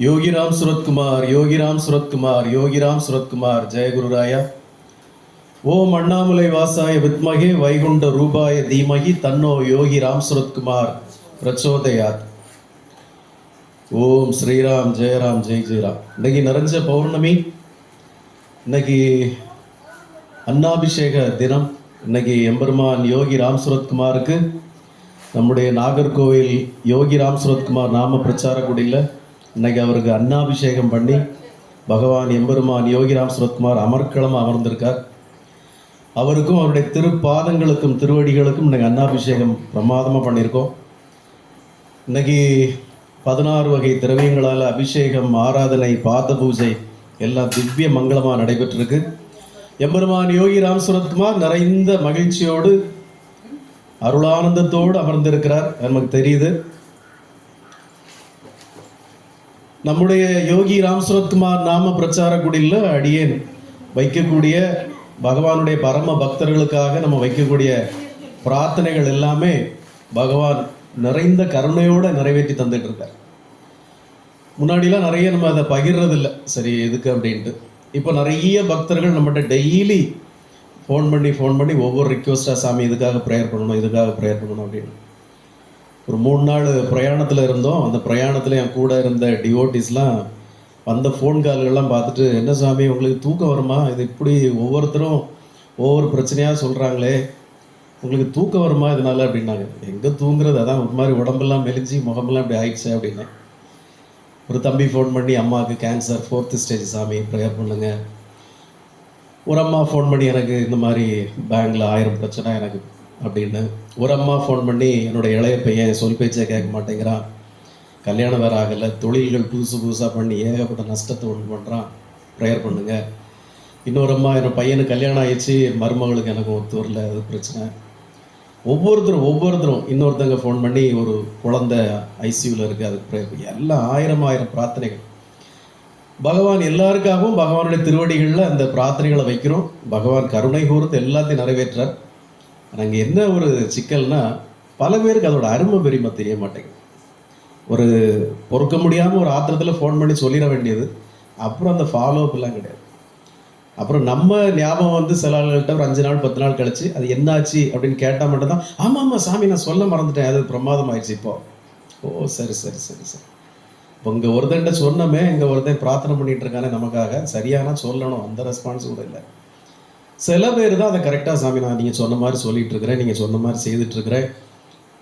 யோகிராம் சுரத்குமார் யோகிராம் சுரத்குமார் யோகிராம் சுரத்குமார் ஜெயகுருராயா ஓம் அண்ணாமலை வாசாய வித்மகே வைகுண்ட ரூபாய தீமகி தன்னோ யோகி ராம் சுரத்குமார். பிரச்சோதயாத். ஓம் ஸ்ரீராம் ஜெயராம் ஜெய் ஜெயராம். இன்னைக்கு நிறைஞ்ச பௌர்ணமி. இன்னைக்கு அன்னாபிஷேக தினம். இன்னைக்கு எம்பெருமான் யோகி ராம் சுரத்குமாருக்கு. நம்முடைய நாகர்கோவில் யோகி ராம் சுரத்குமார் நாம பிரச்சார குடியில் இன்னைக்கு அவருக்கு அன்னாபிஷேகம் பண்ணி பகவான் எம்பெருமான் யோகிராம் சுரத்குமார் அமர்க்களம் அமர்ந்திருக்கார். அவருக்கும் அவருடைய திருப்பாதங்களுக்கும் திருவடிகளுக்கும் இன்னைக்கு அன்னாபிஷேகம் பிரமாதமாக பண்ணியிருக்கோம். இன்னைக்கு பதினாறு வகை திரவியங்களால் அபிஷேகம் ஆராதனை பாத பூஜை எல்லாம் திவ்ய மங்களமாக நடைபெற்றிருக்கு. எம்பெருமான் யோகி ராம் சுரத்குமார் நிறைந்த மகிழ்ச்சியோடு அருளானந்தத்தோடு அமர்ந்திருக்கிறார். நமக்கு தெரியுது. நம்முடைய யோகி ராம் சுரத்குமார் நாம பிரச்சார குடியில் அடியேன். வைக்கக்கூடிய பகவானுடைய பரம பக்தர்களுக்காக நம்ம வைக்கக்கூடிய பிரார்த்தனைகள் எல்லாமே பகவான் நிறைந்த கருணையோடு நிறைவேற்றி தந்துட்டு இருக்கார். முன்னாடிலாம் நிறைய நம்ம அதை பகிர்றது சரி எதுக்கு அப்படின்ட்டு. இப்போ நிறைய பக்தர்கள் நம்மகிட்ட டெய்லி ஃபோன் பண்ணி ஃபோன் பண்ணி ஒவ்வொரு ரிக்வஸ்டாக சாமி இதுக்காக ப்ரேயர் பண்ணணும் இதுக்காக ப்ரேயர் பண்ணணும் அப்படின்னு. ஒரு மூணு நாள் பிரயாணத்தில் இருந்தோம். அந்த பிரயாணத்தில் என் கூட இருந்த டிவோட்டிஸ்லாம் வந்த ஃபோன் கால்கள்லாம் பார்த்துட்டு என்ன சாமி உங்களுக்கு தூக்கம் வருமா? இது இப்படி ஒவ்வொருத்தரும் ஒவ்வொரு பிரச்சனையாக சொல்கிறாங்களே உங்களுக்கு தூக்கம் வருமா இதனால? அப்படின்னாங்க. எங்கே தூங்குறது? அதான் ஒரு மாதிரி உடம்பெல்லாம் மெலிஞ்சி முகமெல்லாம் இப்படி ஆயிடுச்சு அப்படின்னு. ஒரு தம்பி ஃபோன் பண்ணி அம்மாவுக்கு கேன்சர் ஃபோர்த்து ஸ்டேஜ் சாமி ப்ரேயர் பண்ணுங்க. ஒரு அம்மா ஃபோன் பண்ணி எனக்கு இந்த மாதிரி பேங்கில் ஆயிரம் பிரச்சனை எனக்கு அப்படின்னு ஒரு அம்மா ஃபோன் பண்ணி என்னோட இளைய பையன் சொல் பேச்சே கேட்க மாட்டேங்கிறான். கல்யாணம் வேறு ஆகலை. தொழில்கள் புதுசு புதுசாக பண்ணி ஏகப்பட்ட நஷ்டத்தை உண்டு பண்ணுறான் ப்ரேயர் பண்ணுங்கள் இன்னொரு அம்மா என் பையனுக்கு கல்யாணம் ஆயிடுச்சு. மருமகளுக்கு எனக்கு ஒத்து வரல. அது பிரச்சனை. ஒவ்வொருத்தரும் ஒவ்வொருத்தரும் இன்னொருத்தங்க ஃபோன் பண்ணி ஒரு குழந்தை ஐசியூவில் இருக்குது அதுக்கு ப்ரேயர் எல்லாம் ஆயிரம் ஆயிரம் பிரார்த்தனைகள். பகவான் எல்லாருக்காகவும் பகவானுடைய திருவடிகளில் அந்த பிரார்த்தனைகளை வைக்கிறோம். பகவான் கருணை கூர்ந்து எல்லாத்தையும் நிறைவேற்றார் ஆனால் இங்கே என்ன ஒரு சிக்கல்னா பல பேருக்கு அதோட அருமை பெருமை தெரிய மாட்டேங்குது. ஒரு பொறுக்க முடியாமல் ஒரு ஆத்திரத்தில் ஃபோன் பண்ணி சொல்லிட வேண்டியது அப்புறம் அந்த ஃபாலோ கிடையாது. அப்புறம் நம்ம ஞாபகம் வந்து சில ஆளுகள்கிட்ட ஒரு அஞ்சு நாள் பத்து நாள் கழிச்சு அது என்னாச்சு அப்படின்னு கேட்டால் மட்டும்தான் ஆமாம் ஆமாம் சாமி நான் சொல்ல மறந்துட்டேன். அது பிரமாதம் ஆயிடுச்சு இப்போ. ஓ சரி சரி சரி சரி. இப்போ இங்கே ஒருத்தன்ட்ட சொன்னமே இங்கே ஒருத்தன் பிரார்த்தனை பண்ணிட்டு இருக்கானே நமக்காக சரியான சொல்லணும் அந்த ரெஸ்பான்ஸ் கூட இல்லை. சில பேர் தான் அதை கரெக்டாக சாமி நான் நீங்கள் சொன்ன மாதிரி சொல்லிட்டு இருக்கிறேன் நீங்கள் சொன்ன மாதிரி செய்துட்டு இருக்கிறேன்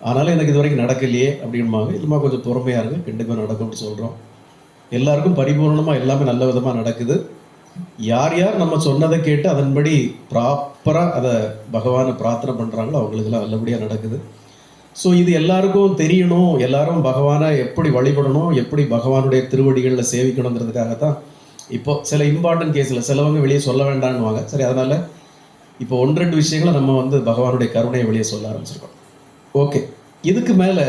ஆனாலும் எனக்கு இது வரைக்கும் நடக்கலையே அப்படின்பாங்க. இல்லைம்மா கொஞ்சம் பொறுமையாக இருக்குது கண்டிப்பாக நடக்கும்னு சொல்கிறோம் எல்லாருக்கும் பரிபூர்ணமாக எல்லாமே நல்ல விதமாக நடக்குது. யார் யார் நம்ம சொன்னதை கேட்டு அதன்படி ப்ராப்பராக அதை பகவானை பிரார்த்தனை பண்ணுறாங்களோ அவங்களுக்கெல்லாம் நல்லபடியாக நடக்குது. ஸோ இது எல்லாருக்கும் தெரியணும். எல்லாரும் பகவானை எப்படி வழிபடணும் எப்படி பகவானுடைய திருவடிகளில் சேவிக்கணுங்கிறதுக்காக தான் இப்போ சில இம்பார்ட்டன்ட் கேஸில் சிலவங்க வெளியே சொல்ல வேண்டாம்னுவாங்க சரி அதனால் இப்போ ஒன்று ரெண்டு விஷயங்களை நம்ம வந்து பகவானுடைய கருணையை வெளியே சொல்ல ஆரம்பிச்சிருக்கோம். ஓகே இதுக்கு மேலே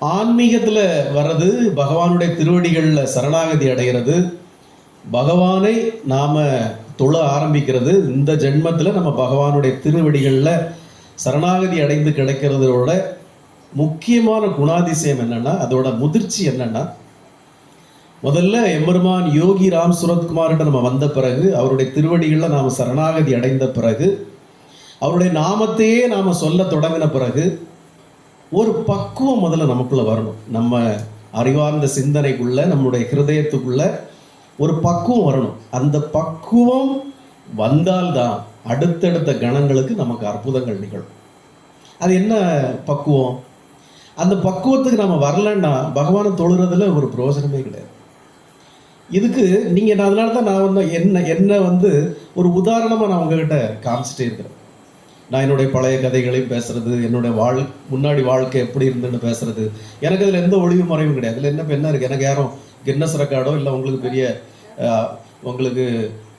ஆன்மீகத்தில் வர்றது பகவானுடைய திருவடிகளில் சரணாகதி அடைகிறது பகவானை நாம் தொழ ஆரம்பிக்கிறது இந்த ஜென்மத்தில் நம்ம பகவானுடைய திருவடிகளில் சரணாகதி அடைந்து கிடைக்கிறதோட முக்கியமான குணாதிசயம் என்னன்னா அதோட முதிர்ச்சி என்னென்னா முதல்ல எம்பெருமான் யோகி ராம் சுரத்குமார்கிட்ட நம்ம வந்த பிறகு அவருடைய திருவடிகளில் நாம் சரணாகதி அடைந்த பிறகு அவருடைய நாமத்தையே நாம் சொல்ல தொடங்கின பிறகு ஒரு பக்குவம் முதல்ல நமக்குள்ளே வரணும். நம்ம அறிவார்ந்த சிந்தனைக்குள்ளே நம்முடைய ஹிருதயத்துக்குள்ள ஒரு பக்குவம் வரணும். அந்த பக்குவம் வந்தால்தான் அடுத்தடுத்த கணங்களுக்கு நமக்கு அற்புதங்கள் நிகழும். அது என்ன பக்குவம்? அந்த பக்குவத்துக்கு நம்ம வரலன்னா பகவானை தொழுறதுல ஒரு பிரயோஜனமே கிடையாது. இதுக்கு நீங்கள் நான் அதனால தான் நான் வந்து என்ன என்ன வந்து ஒரு உதாரணமாக நான் உங்ககிட்ட காமிச்சிட்டே இருக்கிறேன். நான் என்னுடைய பழைய கதைகளையும் பேசுறது என்னுடைய வாழ் முன்னாடி வாழ்க்கை எப்படி இருந்துன்னு பேசுறது. எனக்கு அதில் எந்த ஒளிவு மறைவும் கிடையாது. அதில் என்ன என்ன இருக்குது எனக்கு யாரும் கின்னஸ் ரெக்கார்டோ இல்லை உங்களுக்கு பெரிய அஹ், உங்களுக்கு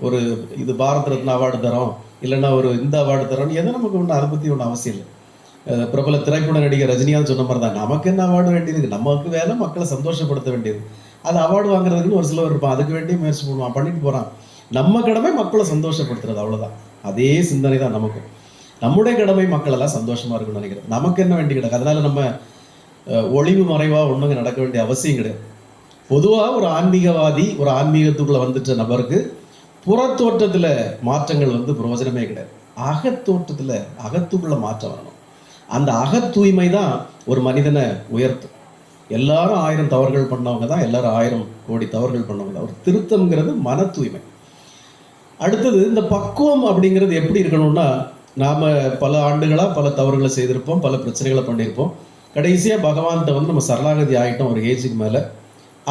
ஒரு இது பாரத் ரத்னா அவார்டு தரோம் இல்லைன்னா ஒரு இந்த அவார்டு தரோம் எதை நமக்கு ஒன்று அதை பற்றி ஒன்றும் அவசியம் இல்லை. பிரபல திரைப்பட நடிகர் ரஜினிகாந்த் சொன்ன மாதிரி தான் நமக்கு என்ன அவார்டு வேண்டியது? நமக்கு வேலை மக்களை சந்தோஷப்படுத்த வேண்டியது. அது அவார்டு வாங்குறதுக்குன்னு ஒரு சிலர் இருப்பான் அதுக்கு வேண்டிய முயற்சி பண்ணுவான் பண்ணிட்டு போகிறான் நம்ம கடமை மக்களை சந்தோஷப்படுத்துறது அவ்வளோதான் அதே சிந்தனை தான் நமக்கும். நம்முடைய கடமை மக்கள் எல்லாம் சந்தோஷமா இருக்கணும்னு நினைக்கிறேன். நமக்கு என்ன வேண்டி கிடக்கு? அதனால நம்ம ஒளிவு மறைவாக ஒன்றுங்க நடக்க வேண்டிய அவசியம் கிடையாது. பொதுவாக ஒரு ஆன்மீகவாதி ஒரு ஆன்மீகத்துக்குள்ளே வந்துட்ட நபருக்கு புறத்தோற்றத்தில் மாற்றங்கள் வந்து பிரயோஜனமே கிடையாது. அகத்தோற்றத்தில் அகத்துக்குள்ளே மாற்றம் வரணும். அந்த அகத்தூய்மை தான் ஒரு மனிதனை உயர்த்தும். எல்லாரும் ஆயிரம் தவறுகள் பண்ணவங்க தான் எல்லாரும் ஆயிரம் கோடி தவறுகள் பண்ணவங்க தான். ஒரு திருத்தம்ங்கிறது மன தூய்மை. அடுத்தது இந்த பக்குவம் அப்படிங்கிறது எப்படி இருக்கணும்னா நாம் பல ஆண்டுகளாக பல தவறுகளை செய்திருப்போம் பல பிரச்சனைகளை பண்ணியிருப்போம் கடைசியாக பகவான்கிட்ட வந்து நம்ம சரணாகதி ஆகிட்டோம் ஒரு ஏஜுக்கு மேலே.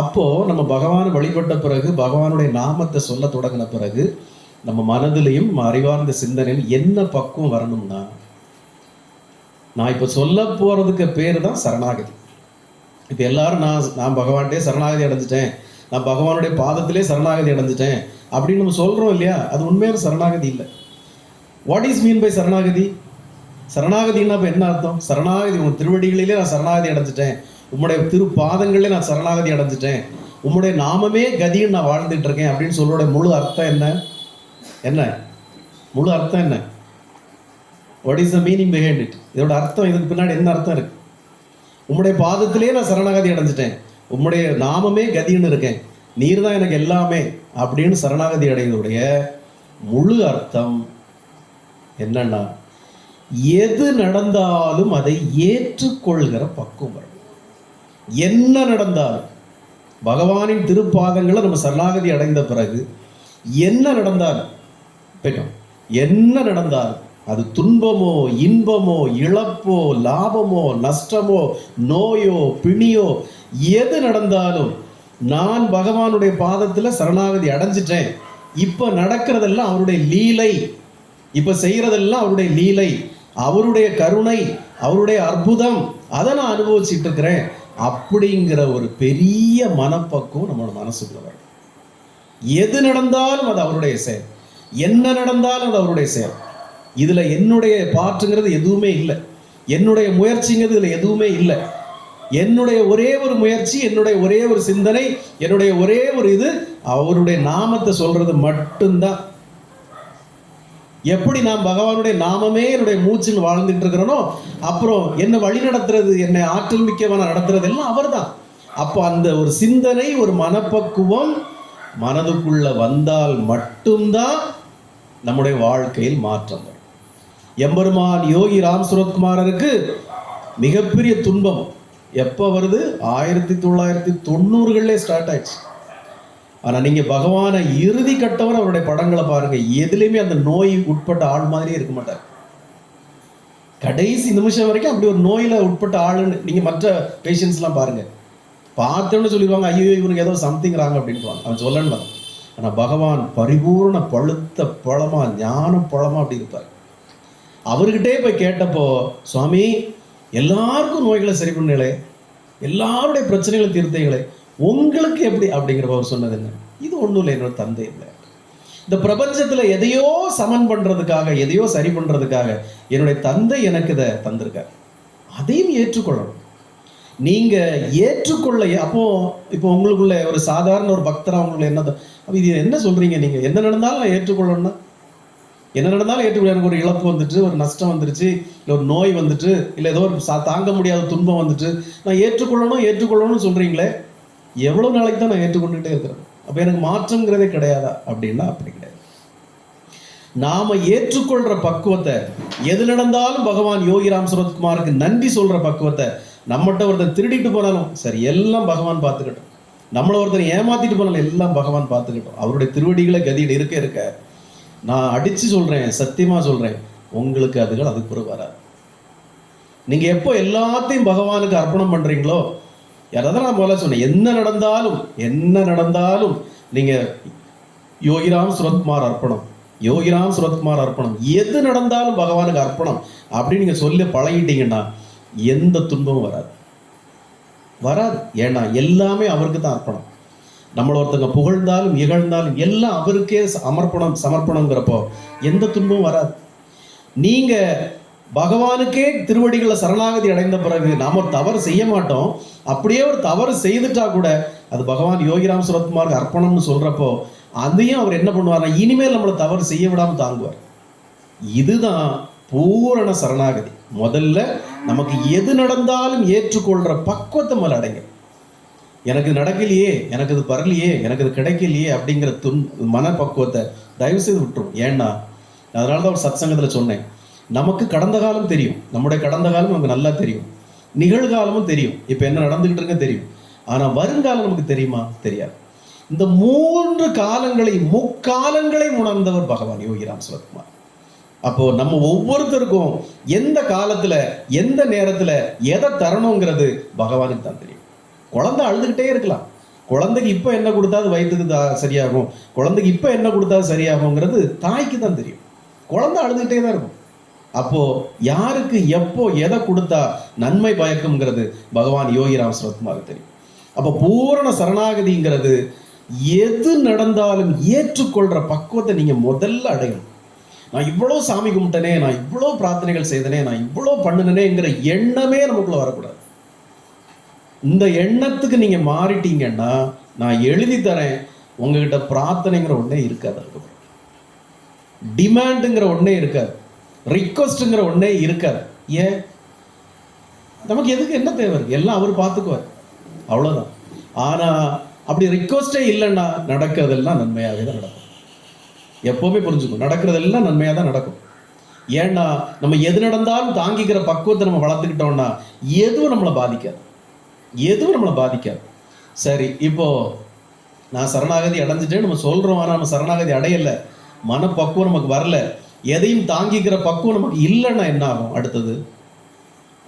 அப்போது நம்ம பகவான் வழிபட்ட பிறகு பகவானுடைய நாமத்தை சொல்ல தொடங்கின பிறகு நம்ம மனதிலையும் அறிவார்ந்த சிந்தனையில் என்ன பக்குவம் வரணும்னா நான் இப்போ சொல்ல போகிறதுக்கு பேர் தான் சரணாகதி. இப்போ எல்லாரும் நான் நான் பகவான்கிட்டே சரணாகதி அடைஞ்சிட்டேன். நான் பகவானுடைய பாதத்திலே சரணாகதி அடைஞ்சிட்டேன். அப்படின்னு நம்ம சொல்கிறோம் இல்லையா? அது உண்மையான சரணாகதி இல்லை. வாட் இஸ் மீன் பை சரணாகதி? சரணாகதின்னா இப்போ என்ன அர்த்தம்? சரணாகதி உன் திருவடிகளிலே நான் சரணாகதி அடைஞ்சிட்டேன். உம்முடைய திரு பாதங்களிலே நான் சரணாகதி அடைஞ்சிட்டேன். உம்முடைய நாமமே கதின்னு நான் வாழ்ந்துட்டு இருக்கேன் அப்படின்னு சொல்லோட முழு அர்த்தம் என்ன? என்ன? முழு அர்த்தம் என்ன? What is the meaning behind it இதோட அர்த்தம் இதுக்கு பின்னாடி என்ன அர்த்தம் இருக்கு? உம்முடைய பாதத்திலே நான் சரணாகதி அடைஞ்சிட்டேன். உம்முடைய நாமமே கதின்னு இருக்கேன். நீர் தான் எனக்கு எல்லாமே அப்படின்னு சரணாகதி அடைவதுடைய முழு அர்த்தம் என்னன்னா எது நடந்தாலும் அதை ஏற்றுக்கொள்கிற பக்குவம் என்ன நடந்தாலும் பகவானின் திருப்பாதங்களை நம்ம சரணாகதி அடைந்த பிறகு என்ன நடந்தாலும் என்ன நடந்தாலும் அது துன்பமோ இன்பமோ இழப்போ லாபமோ நஷ்டமோ நோயோ பிணியோ எது நடந்தாலும் நான் பகவானுடைய பாதத்தில் சரணாகதி அடைஞ்சிட்டேன். இப்போ நடக்கிறதெல்லாம் அவருடைய லீலை. இப்போ செய்கிறதெல்லாம் அவருடைய லீலை. அவருடைய கருணை அவருடைய அற்புதம் அதை நான் அனுபவிச்சுட்டு இருக்கிறேன். அப்படிங்கிற ஒரு பெரிய மனப்பக்குவம் நம்மளோட மனசுக்குள்ள வரும். எது நடந்தாலும் அது அவருடைய செயல். என்ன நடந்தாலும் அது அவருடைய செயல். இதில் என்னுடைய பாட்டுங்கிறது எதுவுமே இல்லை. என்னுடைய முயற்சிங்கிறது இதில் எதுவுமே இல்லை. என்னுடைய ஒரே ஒரு முயற்சி என்னுடைய ஒரே ஒரு சிந்தனை என்னுடைய ஒரே ஒரு இது அவருடைய நாமத்தை சொல்றது மட்டும்தான். எப்படி நான் பகவானுடைய நாமமே என்னுடைய மூச்சில் வாழ்ந்துட்டு இருக்கிறனோ அப்புறம் என்னை வழி நடத்துறது என்னை ஆற்றல் மிக்கவன நடத்துறது எல்லாம் அவர்தான். அப்போ அந்த ஒரு சிந்தனை ஒரு மனப்பக்குவம் மனதுக்குள்ள வந்தால் மட்டும்தான் நம்முடைய வாழ்க்கையில் மாற்றம் வரும் எம்பெருமான் யோகி ராம் சுரத்குமாரருக்கு மிகப்பெரிய துன்பம். எப்போ வருது? ஆயிரத்தி தொள்ளாயிரத்தி தொண்ணூறுகளிலே ஸ்டார்ட் ஆயிடுச்சு. ஆனால் நீங்கள் பகவானை இறுதி கட்டவர் அவருடைய படங்களை பாருங்கள் எதுலேயுமே அந்த நோய் உட்பட்ட ஆள் மாதிரியே இருக்க மாட்டார். கடைசி நிமிஷம் வரைக்கும் அப்படி ஒரு நோயில் உட்பட்ட ஆளுன்னு நீங்கள் மற்ற பேஷண்ட்ஸ்லாம் பாருங்க. பார்த்தோன்னு சொல்லிடுவாங்க ஐயோ இவனுக்கு ஏதோ சம்திங் ராங்க அப்படின்ட்டுவாங்க அவன் சொல்லணும் ஆனால் பகவான் பரிபூர்ண பழுத்த பழமா ஞான பழமாக அப்படி இருப்பார். அவர்கிட்டே போய் கேட்டப்போ சுவாமி எல்லாருக்கும் நோய்களை சரி பண்ணீங்களே? எல்லாருடைய பிரச்சனைகளை தீர்த்தீங்களே? உங்களுக்கு எப்படி? அப்படிங்கிறப்ப அவர் சொன்னது என்ன? இது ஒன்றும் இல்லை என்னோட தந்தை இல்லை. இந்த பிரபஞ்சத்தில் எதையோ சமன் பண்ணுறதுக்காக எதையோ சரி பண்ணுறதுக்காக என்னுடைய தந்தை எனக்கு இதை தந்திருக்கார். அதையும் ஏற்றுக்கொள்ளணும். நீங்கள் ஏற்றுக்கொள்ள அப்போ இப்போ உங்களுக்குள்ள ஒரு சாதாரண ஒரு பக்தராக உங்களுக்குள்ள என்ன அப்போ இது என்ன சொல்கிறீங்க நீங்கள் என்ன நடந்தாலும் நான் ஏற்றுக்கொள்ளணும்னா? என்ன நடந்தாலும் ஏற்றுக்கொள்ள எனக்கு ஒரு இழப்பு வந்துட்டு ஒரு நஷ்டம் வந்துருச்சு இல்லை ஒரு நோய் வந்துட்டு இல்லை ஏதோ ஒரு சா- தாங்க முடியாத துன்பம் வந்துட்டு நான் ஏற்றுக்கொள்ளணும் ஏற்றுக்கொள்ளணும்னு சொல்றீங்களே எவ்வளவு நாளைக்கு தான் நான் ஏற்றுக்கொண்டுகிட்டே இருக்கிறேன்? அப்போ எனக்கு மாற்றங்கிறதே கிடையாதா? அப்படின்னா அப்படி கிடையாது. நாம ஏற்றுக்கொள்ற பக்குவத்தை எது நடந்தாலும் பகவான் யோகிராம் சுரத்குமாருக்கு நன்றி சொல்ற பக்குவத்தை நம்மகிட்ட ஒருத்தன் திருடிட்டு போனாலும் சரி எல்லாம் பகவான் பார்த்துக்கிட்டோம். நம்மளை ஒருத்தர் ஏமாத்திட்டு போனாலும் எல்லாம் பகவான் பார்த்துக்கிட்டோம். அவருடைய திருவடிகளை கதியில் இருக்க இருக்க நான் அடித்து சொல்கிறேன் சத்தியமாக சொல்கிறேன் உங்களுக்கு அதுகள் அது பிறகு வராது. நீங்கள் எப்போ எல்லாத்தையும் பகவானுக்கு அர்ப்பணம் பண்ணுறீங்களோ யாராவது நான் முதல்ல சொன்னேன் என்ன நடந்தாலும் என்ன நடந்தாலும் நீங்கள் யோகிராம் சுரத்குமார் அர்ப்பணம் யோகிராம் சுரத்குமார் அர்ப்பணம் எது நடந்தாலும் பகவானுக்கு அர்ப்பணம் அப்படின்னு நீங்கள் சொல்லி பழகிட்டீங்கன்னா எந்த துன்பமும் வராது. வராது. ஏன்னா எல்லாமே அவருக்கு தான் அர்ப்பணம். நம்மளை ஒருத்தங்க புகழ்ந்தாலும் இகழ்ந்தாலும் எல்லாம் அவருக்கே சமர்ப்பணம் சமர்ப்பணங்கிறப்போ எந்த துன்பமும் வராது. நீங்க பகவானுக்கே திருவடிகளை சரணாகதி அடைந்த பிறகு நாம ஒரு தவறு செய்ய மாட்டோம். அப்படியே ஒரு தவறு செய்துட்டா கூட அது பகவான் யோகிராம் சுரத்குமாருக்கு அர்ப்பணம்னு சொல்றப்போ அதையும் அவர் என்ன பண்ணுவார்னா இனிமேல் நம்மளை தவறு செய்ய விடாம தாங்குவார். இதுதான் பூரண சரணாகதி. முதல்ல நமக்கு எது நடந்தாலும் ஏற்றுக்கொள்ற பக்குவத்தை மேல அடைங்க. எனக்கு நடக்கலையே எனக்கு இது பரலையே எனக்கு இது கிடைக்கலையே அப்படிங்கிற துன் மனப்பக்குவத்தை தயவு செய்து விட்டுரும். ஏன்னா அதனால தான் ஒரு சத்சங்கத்தில் சொன்னேன். நமக்கு கடந்த காலம் தெரியும். நம்முடைய கடந்த காலம் நமக்கு நல்லா தெரியும். நிகழ்காலமும் தெரியும். இப்போ என்ன நடந்துகிட்டு இருக்க தெரியும். ஆனால் வருங்காலம் நமக்கு தெரியுமா? தெரியாது. இந்த மூன்று காலங்களை முக்காலங்களை உணர்ந்தவர் பகவான் யோகிராம் சிவகுமார் அப்போ நம்ம ஒவ்வொருத்தருக்கும் எந்த காலத்துல எந்த நேரத்துல எதை தரணுங்கிறது பகவானுக்கு தான் தெரியும். குழந்தை அழுதுகிட்டே இருக்கலாம். குழந்தைக்கு இப்போ என்ன கொடுத்தா அது வயிற்றுக்கு தா- சரியாகும். குழந்தைக்கு இப்போ என்ன கொடுத்தா சரியாகுங்கிறது தாய்க்கு தான் தெரியும். குழந்தை அழுதுகிட்டே தான் இருக்கும். அப்போது யாருக்கு எப்போ எதை கொடுத்தா நன்மை பயக்கும்ங்கிறது பகவான் யோகி சிவகுமாருக்கு தெரியும். அப்போ பூரண சரணாகதிங்கிறது எது நடந்தாலும் ஏற்றுக்கொள்கிற பக்குவத்தை நீங்கள் முதல்ல அடையணும். நான் இவ்வளோ சாமி கும்பிட்டனே நான் இவ்வளோ பிரார்த்தனைகள் செய்தனே நான் இவ்வளோ பண்ணினேங்கிற எண்ணமே நமக்குள்ளே வரக்கூடாது. இந்த எண்ணத்துக்கு நீங்கள் மாறிட்டீங்கன்னா நான் எழுதி தரேன். உங்ககிட்ட பிரார்த்தனைங்கிற ஒன்றே இருக்காது அதுக்கப்புறம் டிமாண்டுங்கிற ஒன்றே இருக்காது. ரிக்வஸ்ட்டுங்கிற ஒன்றே இருக்காது. ஏன்? நமக்கு எதுக்கு என்ன தேவை இருக்குது எல்லாம் அவர் பார்த்துக்குவார் அவ்வளோதான் ஆனால் அப்படி ரிக்வஸ்டே இல்லைன்னா நடக்கிறதெல்லாம் நன்மையாகவே தான் நடக்கும். எப்போவுமே புரிஞ்சுக்கும் நடக்கிறதெல்லாம் நன்மையாக தான் நடக்கும். ஏன்னா நம்ம எது நடந்தாலும் தாங்கிக்கிற பக்குவத்தை நம்ம வளர்த்துக்கிட்டோம்னா எதுவும் நம்மளை பாதிக்காது. எதுவும் நம்மளை பாதிக்காது. சரி இப்போ நான் சரணாகதி அடைஞ்சிட்டேன் நம்ம சொல்கிறோம் ஆனால் நம்ம சரணாகதி அடையலை. மனப்பக்குவம் நமக்கு வரல. எதையும் தாங்கிக்கிற பக்குவம் நமக்கு இல்லைன்னா என்ன ஆகும் அடுத்தது?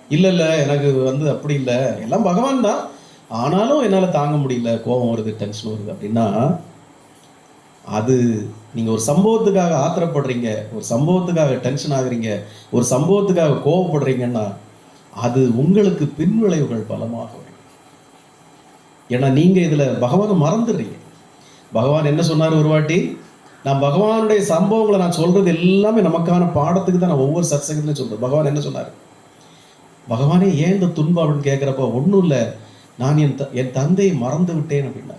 இல்லை இல்லை எனக்கு வந்து அப்படி இல்லை. எல்லாம் பகவான் தான். ஆனாலும் என்னால் தாங்க முடியல. கோபம் வருது டென்ஷன் வருது அப்படின்னா அது நீங்கள் ஒரு சம்பவத்துக்காக ஆத்திரப்படுறீங்க ஒரு சம்பவத்துக்காக டென்ஷன் ஆகுறீங்க ஒரு சம்பவத்துக்காக கோவப்படுறீங்கன்னா அது உங்களுக்கு பின்விளைவுகள் பலமாக வரும் ஏன்னா நீங்கள் இதில் பகவானை மறந்துடுறீங்க. பகவான் என்ன சொன்னார் ஒரு வாட்டி? நான் பகவானுடைய சம்பவங்களை நான் சொல்கிறது எல்லாமே நமக்கான பாடத்துக்கு தான் நான் ஒவ்வொரு சத்சங்கத்துலையும் சொல்கிறேன் பகவான் என்ன சொன்னார்? பகவானே ஏன் இந்த துன்பம்? அப்படின்னு கேட்குறப்ப ஒன்றும் இல்லை. நான் என் த- என் தந்தையை மறந்து விட்டேன் அப்படின்னா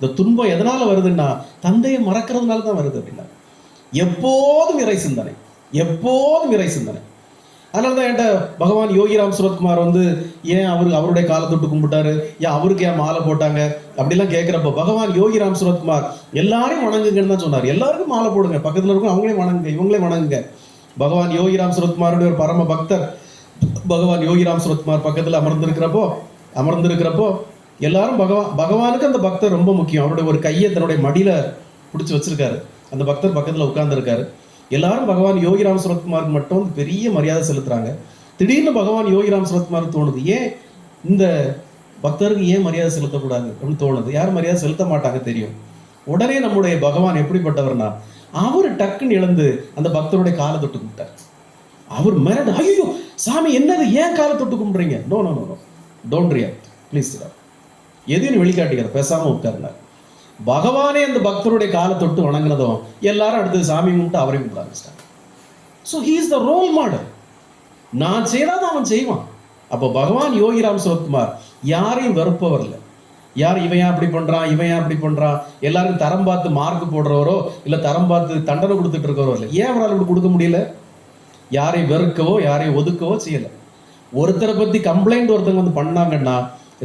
இந்த துன்பம் எதனால் வருதுன்னா தந்தையை மறக்கிறதுனால தான் வருது அப்படின்னா எப்போதும் இறை சிந்தனை. எப்போதும் இறை சிந்தனை. அதனால தான் என்கிட்ட பகவான் யோகிராம் சுரத்குமார் வந்து ஏன் அவரு அவருடைய காலை தொட்டு கும்பிட்டாரு? ஏன் அவருக்கு ஏன் மாலை போட்டாங்க? அப்படிலாம் கேட்குறப்ப பகவான் யோகிராம் சுரத்குமார் எல்லாரையும் வணங்குங்கன்னு தான் சொன்னார். எல்லாருக்கும் மாலை போடுங்க. பக்கத்தில் இருக்கும் அவங்களையும் வணங்குங்க இவங்களே வணங்குங்க. பகவான் யோகிராம் சுரத்குமாருடைய ஒரு பரம பக்தர். பகவான் யோகிராம் சுரத்குமார் பக்கத்தில் அமர்ந்திருக்கிறப்போ அமர்ந்திருக்கிறப்போ எல்லாரும் பகவான் பகவானுக்கு அந்த பக்தர் ரொம்ப முக்கியம். அவருடைய ஒரு கையை தன்னுடைய மடியில் பிடிச்சி வச்சிருக்காரு. அந்த பக்தர் பக்கத்தில் உட்கார்ந்துருக்காரு. எல்லாரும் பகவான் யோகிராம் சுரத்குமாருக்கு மட்டும் பெரிய மரியாதை செலுத்துறாங்க. திடீர்னு பகவான் யோகிராம் சுரத்குமாருக்கு தோணுது ஏன் இந்த பக்தருக்கு ஏன் மரியாதை செலுத்தக்கூடாது? அப்படின்னு தோணுது. யாரும் மரியாதை செலுத்த மாட்டாங்க தெரியும். உடனே நம்முடைய பகவான் எப்படிப்பட்டவர்னா அவர் டக்குன்னு எழுந்து அந்த பக்தருடைய காலை தொட்டு கும்பிட்டார். அவர் மிரண்டு ஐயோ சாமி என்னது? ஏன் காலை தொட்டு கும்பிடுறீங்க? No no no no don't react please எதையும் வெளிக்காட்டிக்கிற பேசாமல் உட்காருனார் பகவானே அந்த பக்தருடைய காலை தொட்டு வணங்கினதும் எல்லாரும் அடுத்து சாமி கும்பிட்டு அவரையும் கும்பிட ஆரம்பிச்சிட்டாங்க. So he is the role model நான் செய்தாதான் அவன் செய்வான். அப்போ பகவான் யோகிராம் சிவகுமார் யாரையும் வெறுப்பவர் இல்லை. யார் இவன் ஏன் அப்படி பண்றான் இவன் ஏன் அப்படி பண்றான் எல்லாரும் தரம் பார்த்து மார்க் போடுறவரோ இல்லை தரம் பார்த்து தண்டனை கொடுத்துட்டு இருக்கிறவரோ இல்லை. ஏன் அவரால் இப்படி கொடுக்க முடியல? யாரையும் வெறுக்கவோ யாரையும் ஒதுக்கவோ செய்யல. ஒருத்தரை பத்தி கம்ப்ளைண்ட் ஒருத்தங்க வந்து பண்ணாங்கன்னா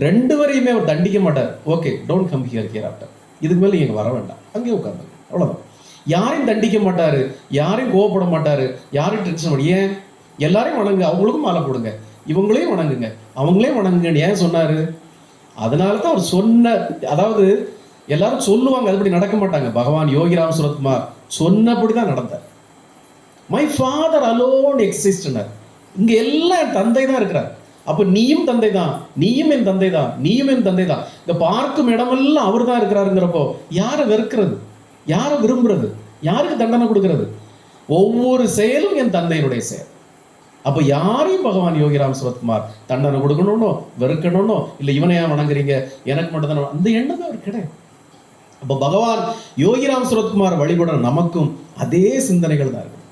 ரெண்டு வரையுமே அவர் தண்டிக்க மாட்டார். Okay don't come here hereafter இதுக்கு மேலே நீங்கள் வர வேண்டாம். அங்கேயே உட்காந்துங்க அவ்வளோதான் யாரையும் தண்டிக்க மாட்டார். யாரையும் கோவப்பட மாட்டார். யாரையும் டென்ஷன் பண்ண ஏன்? எல்லாரையும் வணங்குங்க அவங்களுக்கும் மாலை போடுங்க. இவங்களையும் வணங்குங்க. அவங்களையும் வணங்குங்கன்னு ஏன் சொன்னார்? அதனால தான் அவர் சொன்ன அதாவது எல்லாரும் சொல்லுவாங்க அதுபடி நடக்க மாட்டாங்க. பகவான் யோகிராம் சுரத்குமார் சொன்னபடி தான் நடந்தார் மை ஃபாதர் அலோன் எக்ஸிஸ்டனர் இங்கே எல்லாம் என் தந்தை தான் இருக்கிறார். அப்போ நீயும் தந்தை தான் நீயும் என் தந்தை தான் நீயும் என் தந்தை தான் இந்த பார்க்கும் இடமெல்லாம் அவர் தான் இருக்கிறாருங்கிறப்போ யாரை வெறுக்கிறது? யாரை விரும்புறது? யாருக்கு தண்டனை கொடுக்கறது? ஒவ்வொரு செயலும் என் தந்தையினுடைய செயல். அப்போ யாரையும் பகவான் யோகிராம் சிவகுமார் தண்டனை கொடுக்கணும்னோ வெறுக்கணும்னோ இல்லை இவனை ஏன் வணங்குறீங்க? எனக்கு மட்டும் தானே அந்த எண்ணமே அவர் கிடையாது. அப்போ பகவான் யோகிராம் சுரத்குமார் வழிபட நமக்கும் அதே சிந்தனைகள் தான் இருக்கு.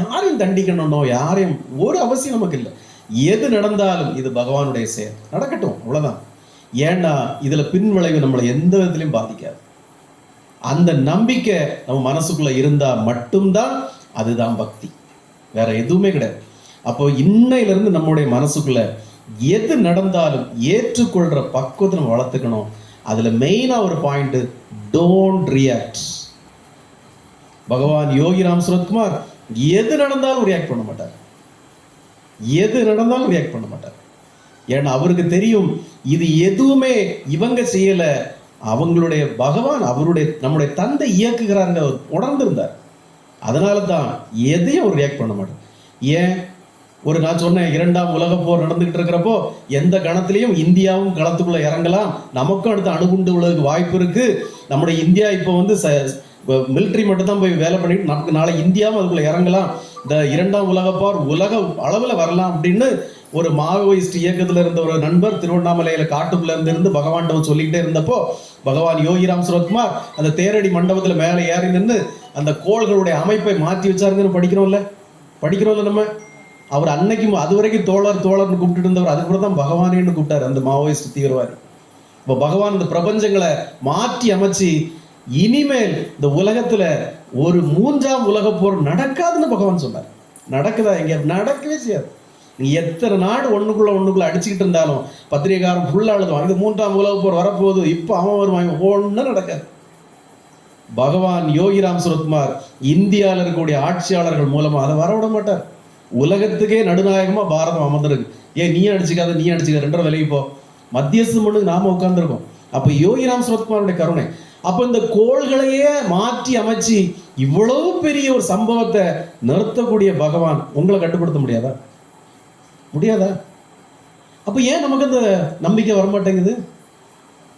யாரையும் தண்டிக்கணும்னோ யாரையும் ஒரு அவசியம் நமக்கு இல்லை. எது நடந்தாலும் இது பகவானுடைய செயல். நடக்கட்டும் அவ்வளோதான் ஏன்னா இதுல பின்விளைவு நம்மளை எந்த விதத்திலையும் பாதிக்காது. அந்த நம்பிக்கை நம்ம மனசுக்குள்ள இருந்தா மட்டும்தான் அதுதான் பக்தி. வேற எதுவுமே கிடையாது. அப்போ இன்னையில இருந்து நம்முடைய மனசுக்குள்ள எது நடந்தாலும் ஏற்றுக்கொள்ற பக்குவத்தை நம்ம வளர்த்துக்கணும். அதுல மெயினா ஒரு பாயிண்ட் டோன்ட் ரியாக்ட் பகவான் யோகி ராம் சுரத்குமார் எது நடந்தாலும் ரியாக்ட் பண்ண மாட்டார். எது நடந்தாலும் ரியாக்ட் பண்ண மாட்டார். ஏன்னா அவருக்கு தெரியும் இது எதுவுமே இவங்க செய்யலை. அவங்களுடைய பகவான் அவருடைய நம்முடைய தந்தை இயக்குகிறாருங்க அவர் உணர்ந்திருந்தார். அதனால தான் எதையும் அவர் ரியாக்ட் பண்ண மாட்டார். ஏன்? ஒரு நான் சொன்னேன் இரண்டாம் உலக போர் நடந்துகிட்டு இருக்கிறப்போ எந்த கணத்திலையும் இந்தியாவும் களத்துக்குள்ள இறங்கலாம். நமக்கும் அடுத்த அணுகுண்டு உள்ளதுக்கு வாய்ப்பு இருக்கு. நம்முடைய இந்தியா இப்போ வந்து மிலிட்ரி மட்டும் தான் போய் வேலை பண்ணிட்டு நமக்கு நாளை இந்தியாவும் அதுக்குள்ளே இறங்கலாம். இந்த இரண்டாம் உலகப்பார் உலக அளவில் வரலாம் அப்படின்னு ஒரு மாவோயிஸ்ட் இயக்கத்தில் இருந்த ஒரு நண்பர் திருவண்ணாமலையில காட்டுக்குள்ள இருந்து இருந்து பகவான்கிட்ட சொல்லிக்கிட்டே இருந்தப்போ பகவான் யோகிராம் சுரத்குமார் அந்த தேரடி மண்டபத்தில் மேலே ஏறி நின்று அந்த கோள்களுடைய அமைப்பை மாற்றி வச்சாருங்கன்னு படிக்கிறோம்ல? படிக்கிறோம்ல நம்ம? அவர் அன்னைக்கும் அது வரைக்கும் தோழர் தோழர்னு கூப்பிட்டு இருந்தவர் அதுக்கப்புறம் தான் பகவானேன்னு கூப்பிட்டாரு அந்த மாவோயிஸ்ட் தீவிரவாதி. இப்போ பகவான் இந்த பிரபஞ்சங்களை மாற்றி அமைச்சு இனிமேல் இந்த உலகத்துல ஒரு மூன்றாம் உலக போர் நடக்காதுன்னு பகவான் சொன்னார். நடக்குதா எங்க நடக்கவே செய்யாது. நீ எத்தனை நாடு ஒண்ணுக்குள்ள ஒண்ணுக்குள்ள அடிச்சுக்கிட்டு இருந்தாலும் பத்திரிகைக்காரன் ஃபுல்லா எழுதுவான். இது மூன்றாம் உலக போர் வரப்போகுது இப்போ அவன் வருவான். ஒன்றும் நடக்காது. பகவான் யோகிராம் சுரத்குமார் இந்தியாவில் இருக்கக்கூடிய ஆட்சியாளர்கள் மூலமா அதை வரவிட மாட்டார். உலகத்துக்கே நடுநாயகமா பாரதம் அமர்ந்திருக்கு. ஏன் நீ அடிச்சுக்காத நீ அடிச்சுக்க ரெண்டரை விலைக்கு போ. மத்தியஸ்தம் பண்ணு நாம உட்கார்ந்துருக்கோம். அப்ப யோகிராம் சுரத்குமாருடைய கருணை. அப்போ இந்த கோள்களையே மாற்றி அமைச்சு இவ்வளவு பெரிய ஒரு சம்பவத்தை நிறுத்தக்கூடிய பகவான் உங்களை கட்டுப்படுத்த முடியாதா? முடியாதா? அப்போ ஏன் நமக்கு அந்த நம்பிக்கை வரமாட்டேங்குது?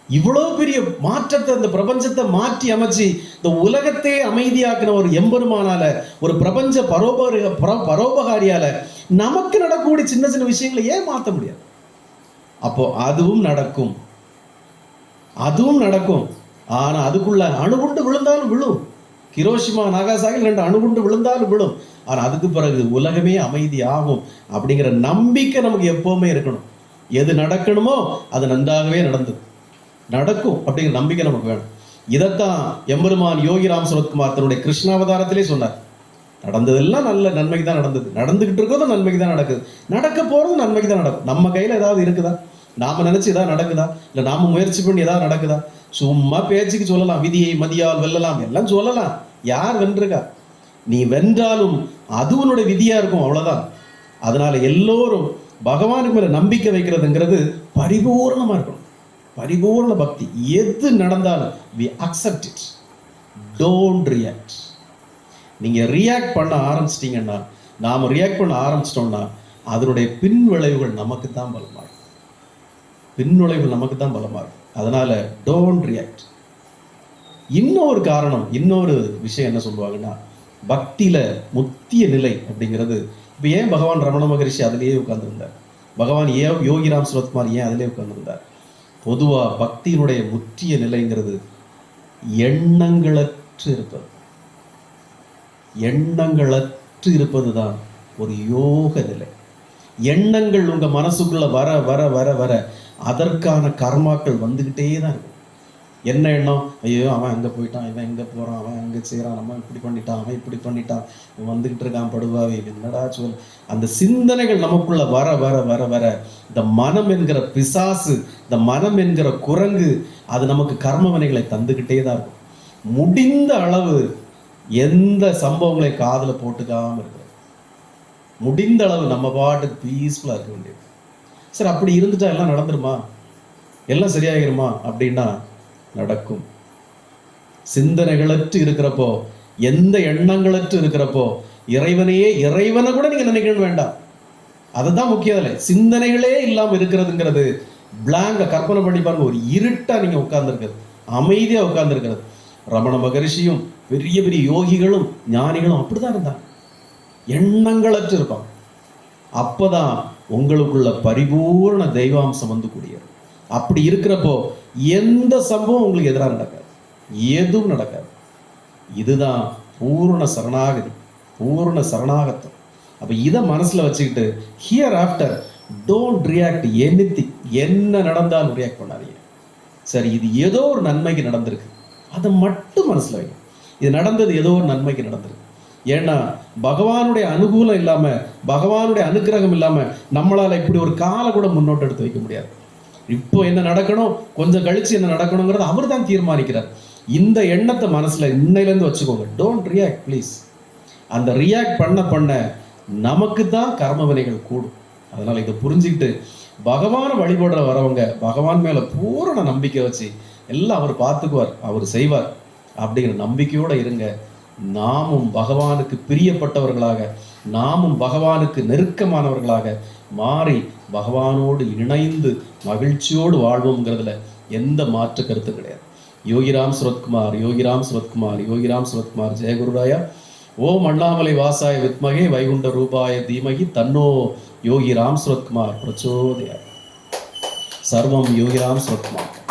இவ்வளவு பெரிய மாற்றத்தை இந்த பிரபஞ்சத்தை மாற்றி அமைச்சு இந்த உலகத்தையே அமைதியாக்கின ஒரு எம்பெருமானால ஒரு பிரபஞ்ச பரோபரி பர- பரோபகாரியால நமக்கு நடக்கக்கூடிய சின்ன சின்ன விஷயங்களை ஏன் மாற்ற முடியாது? அப்போ அதுவும் நடக்கும். அதுவும் நடக்கும். ஆனால் அதுக்குள்ள அணுகுண்டு விழுந்தாலும் விழும். கிரோஷிமா நாகாசாகில் ரெண்டு அணுகுண்டு விழுந்தாலும் விழும். ஆனால் அதுக்கு பிறகு உலகமே அமைதி ஆகும் அப்படிங்கிற நம்பிக்கை நமக்கு எப்போவுமே இருக்கணும். எது நடக்கணுமோ அது நன்றாகவே நடந்தது. நடக்கும் அப்படிங்கிற நம்பிக்கை நமக்கு வேணும். இதைத்தான் எம்பெருமான் யோகிராம் சுரத்குமார் தன்னுடைய கிருஷ்ணாவதாரத்திலே சொன்னார். நடந்ததெல்லாம் நல்ல நன்மைக்கு தான் நடந்தது. நடந்துகிட்டு இருக்கிறதும் நன்மைக்கு தான் நடக்குது. நடக்க போகிறதும் நன்மைக்கு தான் நடக்கும். நம்ம கையில் ஏதாவது இருக்குதா? நாம் நினச்சி ஏதாவது நடக்குதா? இல்லை நாம முயற்சி பண்ணி ஏதாவது நடக்குதா? சும்மா பேச்சுக்கு சொல்லலாம். விதியை மதியால் வெல்லலாம். எல்லாம் சொல்லலாம். யார் வென்றிருக்கா நீ வென்றாலும் அது உன்னுடைய விதியா இருக்கும். அவ்வளோதான் அதனால எல்லோரும் பகவானுக்கு மேலே நம்பிக்கை வைக்கிறதுங்கிறது பரிபூர்ணமாக இருக்கணும். பரிபூர்ண பக்தி. எது நடந்தாலும் we accept it don't react நீங்கள் ரியாக்ட் பண்ண ஆரம்பிச்சிட்டிங்கன்னா நாம் ரியாக்ட் பண்ண ஆரம்பிச்சிட்டோம்னா அதனுடைய பின் விளைவுகள் நமக்கு தான் பலமாக இருக்கும் பின் விளைவுகள் நமக்கு தான் பலமாக இருக்கும் அதனால டோன்ட் ரியாக்ட் இன்னொரு காரணம் இன்னொரு விஷயம் என்ன சொல்லுவாங்கன்னா பக்தியில முத்திய நிலை அப்படிங்கிறது. இப்போ ஏன் பகவான் ரமண மகரிஷி அதிலேயே உட்கார்ந்துருந்தார்? பகவான் ஏன் யோகிராம் சுரத்குமார் ஏன் அதிலே உட்கார்ந்துருந்தார்? பொதுவா பக்தியினுடைய முற்றிய நிலைங்கிறது எண்ணங்களற்று இருப்பது. எண்ணங்களற்று இருப்பதுதான் ஒரு யோக நிலை. எண்ணங்கள் உங்க மனசுக்குள்ள வர வர வர வர அதற்கான கர்மாக்கள் வந்துக்கிட்டே தான் இருக்கும் என்ன எண்ணம்? ஐயோ அவன் அங்க போயிட்டான் இவன் எங்கே போகிறான் அவன் எங்கே செய்கிறான் நம்ம இப்படி பண்ணிட்டான் அவன் இப்படி பண்ணிட்டான் இவன் வந்துக்கிட்டு இருக்கான் படுவாவே என்னடா சொல் அந்த சிந்தனைகள் நமக்குள்ள வர வர வர வர இந்த மனம் என்கிற பிசாசு இந்த மனம் என்கிற குரங்கு அது நமக்கு கர்மவனைகளை தந்துக்கிட்டே தான் இருக்கும். முடிந்த அளவு எந்த சம்பவங்களை காதில் போட்டுக்காமல் இருக்கிறது. முடிந்த அளவு நம்ம பாட்டுக்கு பீஸ்ஃபுல்லாக இருக்க வேண்டியது. சரி அப்படி இருந்துட்டா எல்லாம் நடந்துருமா? எல்லாம் சரியாகிருமா அப்படின்னா நடக்கும். சிந்தனைகளற்று இருக்கிறப்போ எந்த எண்ணங்களற்று இருக்கிறப்போ இறைவனையே இறைவனை கூட நீங்க நினைக்கணும் வேண்டாம். அதுதான் முக்கியம் இல்லை சிந்தனைகளே இல்லாம இருக்கிறதுங்கிறது பிளாங்க கற்பனை பண்ணி பாருங்க ஒரு இருட்டா நீங்க உட்கார்ந்துருக்கிறது. அமைதியா உட்கார்ந்துருக்கிறது. ரமண மகரிஷியும் பெரிய பெரிய யோகிகளும் ஞானிகளும் அப்படிதான் இருந்தாங்க. எண்ணங்களற்று இருப்பாங்க. அப்பதான் உங்களுக்குள்ள பரிபூர்ண தெய்வாம்சம் வந்து கூடியது. அப்படி இருக்கிறப்போ எந்த சம்பவம் உங்களுக்கு எதிராக நடக்காது. எதுவும் நடக்காது. இதுதான் பூர்ண சரணாகதி பூர்ண சரணாகத்தம். அப்போ இதை மனசில் வச்சுக்கிட்டு hereafter don't react anything என்ன நடந்தாலும் ரியாக்ட் பண்ணாதீங்க. சரி இது ஏதோ ஒரு நன்மைக்கு நடந்திருக்கு. அதை மட்டும் மனசில் வைங்க. இது நடந்தது ஏதோ ஒரு நன்மைக்கு நடந்திருக்கு. ஏன்னா பகவானுடைய அனுகூலம் இல்லாமல் பகவானுடைய அனுக்கிரகம் இல்லாமல் நம்மளால் இப்படி ஒரு காலை கூட முன்னோட்டு எடுத்து வைக்க முடியாது. இப்போ என்ன நடக்கணும்? கொஞ்சம் கழிச்சு என்ன நடக்கணுங்கிறத அவர் தான் தீர்மானிக்கிறார். இந்த எண்ணத்தை மனசில் இன்னையிலேருந்து வச்சுக்கோங்க. டோன்ட் ரியாக்ட் ப்ளீஸ் அந்த ரியாக்ட் பண்ண பண்ண நமக்கு தான் கர்ம வினைகள் கூடும். அதனால் இதை புரிஞ்சுக்கிட்டு பகவானை வழிபடுற வரவங்க பகவான் மேலே பூரண நம்பிக்கை வச்சு எல்லாம் அவர் பார்த்துக்குவார் அவர் செய்வார். அப்படிங்கிற நம்பிக்கையோடு இருங்க. நாமும் பகவானுக்கு பிரியப்பட்டவர்களாக நாமும் பகவானுக்கு நெருக்கமானவர்களாக மாறி பகவானோடு இணைந்து மகிழ்ச்சியோடு வாழ்வோங்கிறதுல எந்த மாற்று கருத்து கிடையாது. யோகிராம் சுரத்குமார் யோகிராம் சுரத்குமார் யோகிராம் சுரத்குமார் ஜெயகுருராயா ஓம் அண்ணாமலை வாசாய வித்மகே வைகுண்ட ரூபாய தீமகி தன்னோ யோகி ராம் சுரத்குமார் பிரச்சோதயா சர்வம் யோகி ராம் சுரத்குமார்.